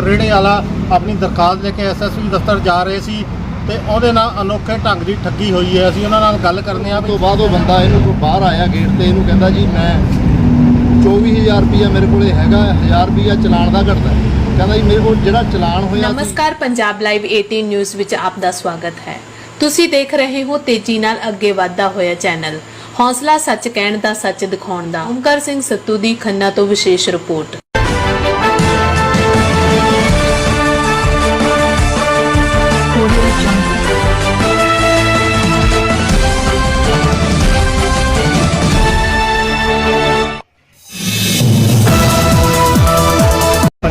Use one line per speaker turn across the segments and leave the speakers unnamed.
ਰੇੜੇ ਵਾਲਾ ਆਪਣੀ ਦਰਖਾਸਤ ਲੈ ਕੇ ਐਸਐਸਪੀ ਦਫ਼ਤਰ ਜਾ ਰਹੇ ਸੀ ਤੇ ਉਹਦੇ ਨਾਲ ਅਨੋਖੇ ਢੰਗ ਦੀ ਠੱਗੀ ਹੋਈ ਹੈ। ਅਸੀਂ ਉਹਨਾਂ ਨਾਲ ਗੱਲ ਕਰਨੇ ਆ
ਤੋਂ ਬਾਅਦ ਉਹ ਬੰਦਾ ਇਹਨੂੰ ਕੋਈ ਬਾਹਰ ਆਇਆ ਗੇਟ ਤੇ ਇਹਨੂੰ ਕਹਿੰਦਾ ਜੀ ਮੈਂ 24000 ਰੁਪਇਆ ਮੇਰੇ ਕੋਲੇ ਹੈਗਾ 1000 ਰੁਪਇਆ ਚਲਾਨ ਦਾ ਘਟਦਾ। ਕਹਿੰਦਾ ਜੀ ਮੇਰੇ ਕੋਲ ਜਿਹੜਾ ਚਲਾਨ ਹੋਇਆ
ਨਮਸਕਾਰ ਪੰਜਾਬ ਲਾਈਵ 18 ਨਿਊਜ਼ ਵਿੱਚ ਆਪ ਦਾ ਸਵਾਗਤ ਹੈ। ਤੁਸੀਂ ਦੇਖ ਰਹੇ ਹੋ ਤੇਜ਼ੀ ਨਾਲ ਅੱਗੇ ਵਧਦਾ ਹੋਇਆ ਚੈਨਲ। ਹੌਸਲਾ ਸੱਚ ਕਹਿਣ ਦਾ ਸੱਚ ਦਿਖਾਉਣ ਦਾ। ਓਮਕਾਰ ਸਿੰਘ ਸੱਤੂ ਦੀ ਖੰਨਾ ਤੋਂ ਵਿਸ਼ੇਸ਼ ਰਿਪੋਰਟ।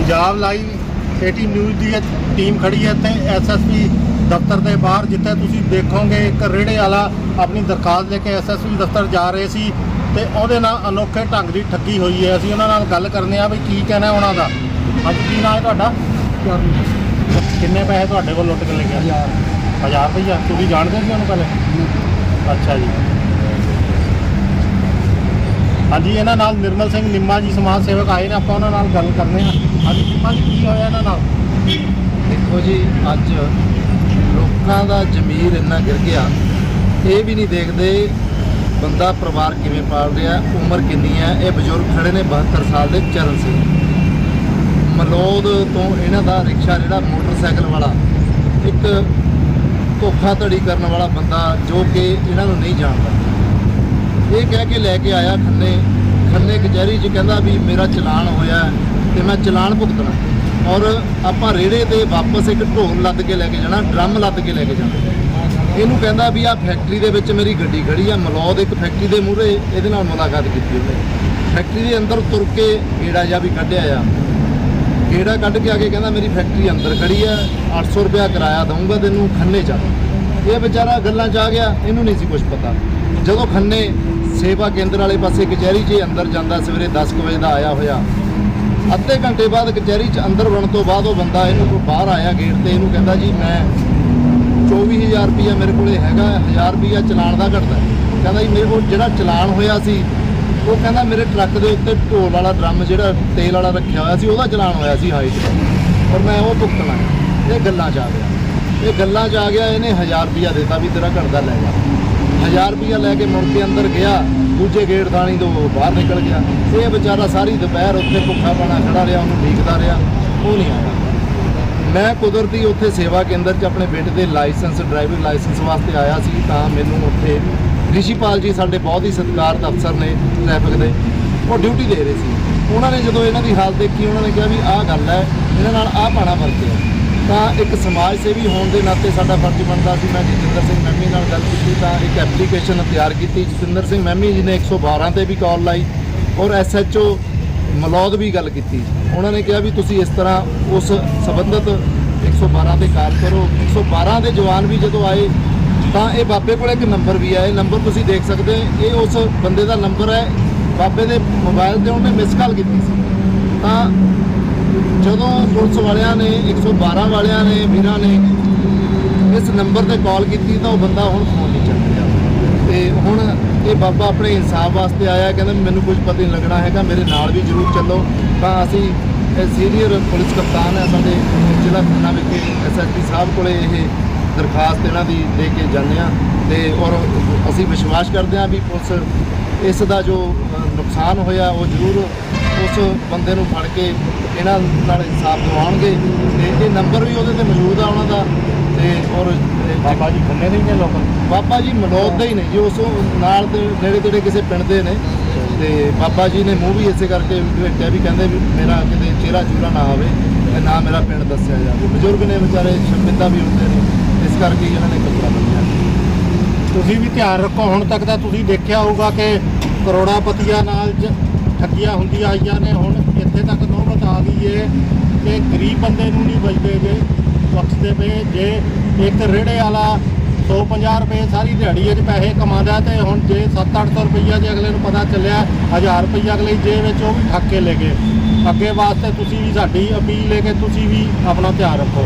ਪੰਜਾਬ ਲਾਈਵ 18 ਨਿਊਜ਼ ਦੀ ਇਹ ਟੀਮ ਖੜੀ ਹੈ ਇੱਥੇ ਐਸਐਸਪੀ ਦਫ਼ਤਰ ਦੇ ਬਾਹਰ ਜਿੱਥੇ ਤੁਸੀਂ ਦੇਖੋਗੇ ਇੱਕ ਰੇੜੇ ਵਾਲਾ ਆਪਣੀ ਦਰਖਾਸਤ ਲੈ ਕੇ ਐਸਐਸਪੀ ਦਫ਼ਤਰ ਜਾ ਰਹੇ ਸੀ ਤੇ ਉਹਦੇ ਨਾਲ ਅਨੋਖੇ ਢੰਗ ਦੀ ਠੱਗੀ ਹੋਈ ਹੈ। ਅਸੀਂ ਉਹਨਾਂ ਨਾਲ ਗੱਲ ਕਰਨੇ ਆ ਵੀ ਕੀ ਕਹਿਣਾ ਉਹਨਾਂ ਦਾ। ਅੱਜ ਕੀ ਨਾਂ ਹੈ ਤੁਹਾਡਾ? ਕਿੰਨੇ ਪੈਸੇ ਤੁਹਾਡੇ ਕੋਲ ਲੁੱਟ ਕੇ ਲੈ ਗਿਆ? 1000 ਰੁਪਈਆ। ਤੁਸੀਂ ਜਾਣਦੇ ਸੀ ਉਹਨੂੰ ਪਹਿਲੇ? ਅੱਛਾ ਜੀ। ਹਾਂਜੀ, ਇਹਨਾਂ ਨਾਲ ਨਿਰਮਲ ਸਿੰਘ ਨਿੰਮਾ ਜੀ ਸਮਾਜ ਸੇਵਕ ਆਏ ਨੇ, ਆਪਾਂ ਉਹਨਾਂ ਨਾਲ ਗੱਲ ਕਰਨੇ ਹਾਂ ਹਾਂਜੀ, ਨਿੰਮਾ ਜੀ, ਕੀ ਹੋਇਆ ਇਹਨਾਂ ਨਾਲ?
ਦੇਖੋ ਜੀ, ਅੱਜ ਲੋਕਾਂ ਦਾ ਜ਼ਮੀਰ ਇੰਨਾ ਗਿਰ ਗਿਆ, ਇਹ ਵੀ ਨਹੀਂ ਦੇਖਦੇ ਬੰਦਾ ਪਰਿਵਾਰ ਕਿਵੇਂ ਪਾਲ ਰਿਹਾ, ਉਮਰ ਕਿੰਨੀ ਹੈ, ਇਹ ਬਜ਼ੁਰਗ ਖੜੇ ਨੇ 72 ਸਾਲ ਦੇ ਚਰਨ ਸਿੰਘ। ਮਲੌਦ ਤੋਂ ਇਹਨਾਂ ਦਾ ਰਿਕਸ਼ਾ ਜਿਹੜਾ ਮੋਟਰਸਾਈਕਲ ਵਾਲਾ, ਇੱਕ ਧੋਖਾਧੜੀ ਕਰਨ ਵਾਲਾ ਬੰਦਾ ਜੋ ਕਿ ਇਹਨਾਂ ਨੂੰ ਨਹੀਂ ਜਾਣਦਾ। ਇਹ ਕਹਿ ਕੇ ਲੈ ਕੇ ਆਇਆ ਖੰਨੇ ਖੰਨੇ ਕਚਹਿਰੀ 'ਚ ਕਹਿੰਦਾ ਵੀ ਮੇਰਾ ਚਲਾਨ ਹੋਇਆ ਹੈ ਤੇ ਮੈਂ ਚਲਾਨ ਭੁਗਤਣਾ ਔਰ ਆਪਾਂ ਰੇੜੇ ਤੇ ਵਾਪਸ ਇੱਕ ਢੋਲ ਲੱਦ ਕੇ ਲੈ ਕੇ ਜਾਣਾ, ਡਰਮ ਲੱਦ ਕੇ ਲੈ ਕੇ ਜਾਣਾ। ਇਹਨੂੰ ਕਹਿੰਦਾ ਵੀ ਆ ਫੈਕਟਰੀ ਦੇ ਵਿੱਚ ਮੇਰੀ ਗੱਡੀ ਖੜੀ ਆ, ਮਲੌਦ ਇੱਕ ਫੈਕਟਰੀ ਦੇ ਮੂਹਰੇ, ਇਹਦੇ ਨਾਲ ਮੁਲਾਕਾਤ ਕੀਤੀ ਉਹਨੇ। ਫੈਕਟਰੀ ਦੇ ਅੰਦਰ ਤੁਰ ਕੇ ਗੇੜਾ ਜਿਹਾ ਵੀ ਕੱਢਿਆ ਆ। ਗੇੜਾ ਕੱਢ ਕੇ ਆ ਕੇ ਕਹਿੰਦਾ ਮੇਰੀ ਫੈਕਟਰੀ ਅੰਦਰ ਖੜੀ ਆ 800 ਰੁਪਇਆ ਕਿਰਾਇਆ ਦਊਂਗਾ ਤੈਨੂੰ ਖੰਨੇ ਚੱਲ ਇਹ ਵਿਚਾਰਾ ਗੱਲਾਂ 'ਚ ਆ ਗਿਆ, ਇਹਨੂੰ ਨਹੀਂ ਸੀ ਕੁਝ ਪਤਾ। ਜਦੋਂ ਖੰਨੇ ਸੇਵਾ ਕੇਂਦਰ ਵਾਲੇ ਪਾਸੇ ਕਚਹਿਰੀ 'ਚ ਅੰਦਰ ਜਾਂਦਾ, ਸਵੇਰੇ 10 ਕੁ ਵਜੇ ਦਾ ਆਇਆ ਹੋਇਆ, ਅੱਧੇ ਘੰਟੇ ਬਾਅਦ ਕਚਹਿਰੀ 'ਚ ਅੰਦਰ ਵੜਨ ਤੋਂ ਬਾਅਦ ਉਹ ਬੰਦਾ ਇਹਨੂੰ ਬਾਹਰ ਆਇਆ ਗੇਟ ਤੇ, ਇਹਨੂੰ ਕਹਿੰਦਾ ਜੀ, ਮੈਂ 24000 ਰੁਪਇਆ ਮੇਰੇ ਕੋਲੇ ਹੈਗਾ 1000 ਰੁਪਇਆ ਚਲਾਨ ਦਾ ਘਟਦਾ ਕਹਿੰਦਾ ਜੀ, ਮੇਰੇ ਕੋਲ ਜਿਹੜਾ ਚਲਾਨ ਹੋਇਆ ਸੀ, ਉਹ ਕਹਿੰਦਾ ਮੇਰੇ ਟਰੱਕ ਦੇ ਉੱਤੇ ਢੋਲ ਵਾਲਾ ਡਰਮ ਜਿਹੜਾ ਤੇਲ ਵਾਲਾ ਰੱਖਿਆ ਹੋਇਆ ਸੀ, ਉਹਦਾ ਚਲਾਨ ਹੋਇਆ ਸੀ ਹਾਈਟ ਔਰ ਮੈਂ ਉਹ ਭੁਗਤਣਾ ਹੈ। ਇਹ ਗੱਲਾਂ 'ਚ ਆ ਗਿਆ। ਇਹ ਗੱਲਾਂ 'ਚ ਆ ਗਿਆ, ਇਹਨੇ 1000 ਰੁਪਇਆ ਦਿੱਤਾ ਵੀ ਤੇਰਾ ਘਟਦਾ ਲੈ ਜਾ। 1000 ਰੁਪਇਆ ਲੈ ਕੇ ਮੁੜ ਕੇ ਅੰਦਰ ਗਿਆ, ਦੂਜੇ ਗੇਟ ਥਾਣੀ ਤੋਂ ਬਾਹਰ ਨਿਕਲ ਗਿਆ। ਇਹ ਵਿਚਾਰਾ ਸਾਰੀ ਦੁਪਹਿਰ ਉੱਥੇ ਭੁੱਖਾ ਪਾਣਾ ਖੜਾ ਰਿਹਾ, ਉਹਨੂੰ ਢੀਕਦਾ ਰਿਹਾ, ਉਹ ਨਹੀਂ ਆਇਆ। ਮੈਂ ਕੁਦਰਤੀ ਉੱਥੇ ਸੇਵਾ ਕੇਂਦਰ 'ਚ ਆਪਣੇ ਬੇਟੇ ਦੇ ਲਾਇਸੈਂਸ, ਡਰਾਈਵਿੰਗ ਲਾਇਸੈਂਸ ਵਾਸਤੇ ਆਇਆ ਸੀ, ਤਾਂ ਮੈਨੂੰ ਉੱਥੇ ਰਿਸ਼ੀਪਾਲ ਜੀ ਸਾਡੇ ਬਹੁਤ ਹੀ ਸਤਿਕਾਰਤ ਅਫਸਰ ਨੇ ਟ੍ਰੈਫਿਕ ਦੇ, ਉਹ ਡਿਊਟੀ ਦੇ ਰਹੇ ਸੀ। ਉਹਨਾਂ ਨੇ ਜਦੋਂ ਇਹਨਾਂ ਦੀ ਹਾਲਤ ਦੇਖੀ, ਉਹਨਾਂ ਨੇ ਕਿਹਾ ਵੀ ਆਹ ਗੱਲ ਹੈ, ਇਹਨਾਂ ਨਾਲ ਆਹ ਪਾਣਾ ਵਰਤਿਆ ਤਾਂ ਇੱਕ ਸਮਾਜ ਸੇਵੀ ਹੋਣ ਦੇ ਨਾਤੇ ਸਾਡਾ ਫਰਜ਼ ਬਣਦਾ ਸੀ, ਮੈਂ ਜਤਿੰਦਰ ਸਿੰਘ ਮਹਿਮੀ ਨਾਲ ਗੱਲ ਕੀਤੀ, ਤਾਂ ਇੱਕ ਐਪਲੀਕੇਸ਼ਨ ਤਿਆਰ ਕੀਤੀ। ਜਤਿੰਦਰ ਸਿੰਘ ਮਹਿਮੀ ਜੀ ਨੇ 112 ਤੇ ਵੀ ਕਾਲ ਲਾਈ ਔਰ ਐਸਐਚਓ ਮਲੌਦ ਵੀ ਗੱਲ ਕੀਤੀ। ਉਹਨਾਂ ਨੇ ਕਿਹਾ ਵੀ ਤੁਸੀਂ ਇਸ ਤਰ੍ਹਾਂ ਉਸ ਸੰਬੰਧਤ 112 ਤੇ ਕਾਲ ਕਰੋ। 112 ਦੇ ਜਵਾਨ ਵੀ ਜਦੋਂ ਆਏ, ਤਾਂ ਇਹ ਬਾਬੇ ਕੋਲ ਇੱਕ ਨੰਬਰ ਵੀ ਆ ਇਹ ਨੰਬਰ ਤੁਸੀਂ ਦੇਖ ਸਕਦੇ ਇਹ ਉਸ ਬੰਦੇ ਦਾ ਨੰਬਰ ਹੈ। ਬਾਬੇ ਦੇ ਮੋਬਾਈਲ ਤੇ ਉਹਨੇ ਮਿਸ ਕਾਲ ਕੀਤੀ ਸੀ। ਤਾਂ ਜਦੋਂ ਪੁਲਿਸ ਵਾਲਿਆਂ ਨੇ 112 ਵਾਲਿਆਂ ਨੇ, ਵੀਰਾਂ ਨੇ ਇਸ ਨੰਬਰ ਤੇ ਕਾਲ ਕੀਤੀ ਤਾਂ ਉਹ ਬੰਦਾ ਹੁਣ ਫੋਨ ਨਹੀਂ ਚੱਕ ਰਿਹਾ। ਤੇ ਹੁਣ ਇਹ ਬਾਬਾ ਆਪਣੇ ਇਨਸਾਫ ਵਾਸਤੇ ਆਇਆ, ਕਹਿੰਦਾ ਮੈਨੂੰ ਕੁਝ ਪਤਾ ਨਹੀਂ ਲੱਗਣਾ ਹੈਗਾ, ਮੇਰੇ ਨਾਲ ਵੀ ਜ਼ਰੂਰ ਚੱਲੋ। ਤਾਂ ਅਸੀਂ ਸੀਨੀਅਰ ਪੁਲਿਸ ਕਪਤਾਨ ਹੈ ਸਾਡੇ ਜ਼ਿਲ੍ਹਾ ਖੰਨਾ ਵਿਖੇ ਐਸਐਸਪੀ ਸਾਹਿਬ ਕੋਲੇ ਇਹ ਦਰਖਾਸਤ ਇਹਨਾਂ ਦੀ ਦੇ ਕੇ ਜਾਂਦੇ ਆ ਤੇ ਔਰ ਅਸੀਂ ਵਿਸ਼ਵਾਸ ਕਰਦੇ ਹਾਂ ਵੀ ਪੁਲਿਸ ਇਸ ਦਾ ਜੋ ਨੁਕਸਾਨ ਹੋਇਆ ਉਹ ਜ਼ਰੂਰ ਉਸ ਬੰਦੇ ਨੂੰ ਫੜ ਕੇ ਇਹਨਾਂ ਨਾਲ ਇਨਸਾਫ ਦਿਵਾਉਣਗੇ ਤੇ ਇਹ ਨੰਬਰ ਵੀ ਉਹਦੇ ਤੇ ਮੌਜੂਦ ਆ ਉਹਨਾਂ ਦਾ ਤੇ ਔਰ
ਬਾਬਾ ਜੀ ਖੰਨੇ ਦੇ ਹੀ ਨੇ ਲੋਕ
ਬਾਬਾ ਜੀ ਮਲੌਦ ਦੇ ਹੀ ਨੇ ਜੀ ਉਸ ਨਾਲ ਦੇ ਨੇੜੇ ਤੇੜੇ ਕਿਸੇ ਪਿੰਡ ਦੇ ਨੇ ਤੇ ਬਾਬਾ ਜੀ ਨੇ ਮੂੰਹ ਵੀ ਇਸੇ ਕਰਕੇ ਭੇਜਿਆ ਵੀ ਕਹਿੰਦੇ ਵੀ ਮੇਰਾ ਕਿਤੇ ਚਿਹਰਾ ਚੂਰਾ ਨਾ ਆਵੇ ਤੇ ਨਾ ਮੇਰਾ ਪਿੰਡ ਦੱਸਿਆ ਜਾਵੇ। ਬਜ਼ੁਰਗ ਨੇ ਵਿਚਾਰੇ ਸ਼ਰਮਿੰਦਾ ਵੀ ਹੁੰਦੇ ਨੇ ਇਸ ਕਰਕੇ ਇਹਨਾਂ ਨੇ ਕਪੜਾ ਬੰਨਿਆ
ਤੁਸੀਂ ਵੀ ਧਿਆਨ ਰੱਖੋ ਹੁਣ ਤੱਕ ਤਾਂ ਤੁਸੀਂ ਦੇਖਿਆ ਹੋਊਗਾ ਕਿ ਕਰੋੜਾਪਤੀਆਂ ਨਾਲ ਠੱਗੀਆਂ ਹੁੰਦੀਆਂ ਆਈਆਂ ਨੇ, ਹੁਣ ਇੱਥੇ ਤੱਕ ਨੌਬਤ ਆ ਗਈ ਏ ਕਿ ਗਰੀਬ ਬੰਦੇ ਨੂੰ ਨਹੀਂ ਬਚਦੇ ਜੇ। ਬਖਸ਼ਦੇ ਪਏ, ਜੇ ਇੱਕ ਰੇੜੇ ਵਾਲਾ 150 ਰੁਪਏ ਸਾਰੀ ਦਿਹਾੜੀ 'ਚ ਪੈਸੇ ਕਮਾਉਂਦਾ ਤੇ ਹੁਣ ਜੇ 7-800 ਰੁਪਈਆ ਜੇ ਅਗਲੇ ਨੂੰ ਪਤਾ ਚੱਲਿਆ 1000 ਰੁਪਈਆ ਅਗਲੇ ਦੀ ਜੇਬ ਵਿੱਚ, ਉਹ ਵੀ ਠੱਕ ਕੇ ਲੈ ਗਏ। ਅੱਗੇ ਵਾਸਤੇ ਤੁਸੀਂ ਵੀ ਸਾਡੀ ਅਪੀਲ ਹੈ ਕਿ ਤੁਸੀਂ ਵੀ ਆਪਣਾ ਧਿਆਨ ਰੱਖੋ।